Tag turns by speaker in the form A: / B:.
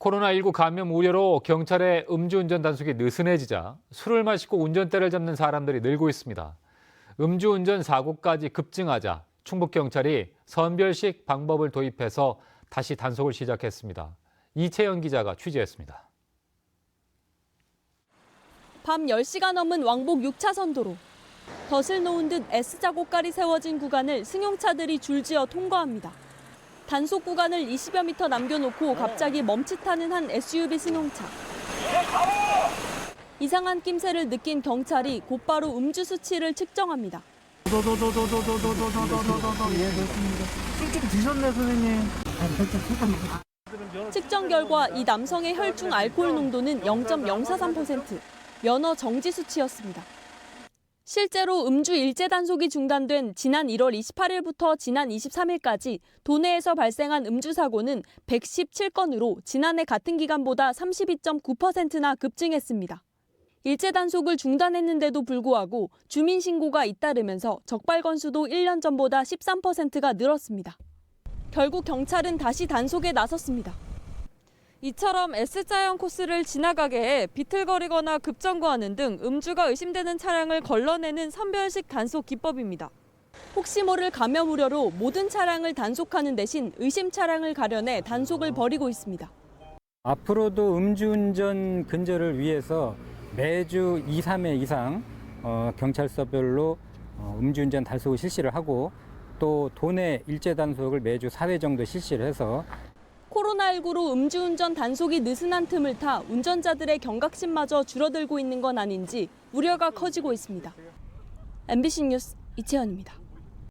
A: 코로나19 감염 우려로 경찰의 음주운전 단속이 느슨해지자 술을 마시고 운전대를 잡는 사람들이 늘고 있습니다. 음주운전 사고까지 급증하자 충북경찰이 선별식 방법을 도입해서 다시 단속을 시작했습니다. 이채영 기자가 취재했습니다.
B: 밤 10시가 넘은 왕복 6차선 도로. 덫을 놓은 듯 S자국깔이 세워진 구간을 승용차들이 줄지어 통과합니다. 단속 구간을 20여 미터 남겨놓고 갑자기 멈칫하는 한 SUV 승용차. 이상한 낌새를 느낀 경찰이 곧바로 음주 수치를 측정합니다.
C: 술좀 드셨네 선생님.
B: 측정 결과 이 남성의 혈중 알코올 농도는 0.043%, 면허 정지 수치였습니다. 실제로 음주 일제 단속이 중단된 지난 1월 28일부터 지난 23일까지 도내에서 발생한 음주 사고는 117건으로 지난해 같은 기간보다 32.9%나 급증했습니다. 일제 단속을 중단했는데도 불구하고 주민 신고가 잇따르면서 적발 건수도 1년 전보다 13%가 늘었습니다. 결국 경찰은 다시 단속에 나섰습니다. 이처럼 S자형 코스를 지나가게 해 비틀거리거나 급정거하는 등 음주가 의심되는 차량을 걸러내는 선별식 단속 기법입니다. 혹시 모를 감염 우려로 모든 차량을 단속하는 대신 의심 차량을 가려내 단속을 벌이고 있습니다.
D: 앞으로도 음주운전 근절을 위해서 매주 2, 3회 이상 어, 경찰서별로 어, 음주운전 단속을 실시를 하고 또 도내 일제 단속을 매주 4회 정도 실시를 해서
B: 코로나19로 음주운전 단속이 느슨한 틈을 타 운전자들의 경각심마저 줄어들고 있는 건 아닌지 우려가 커지고 있습니다. MBC 뉴스 이채연입니다.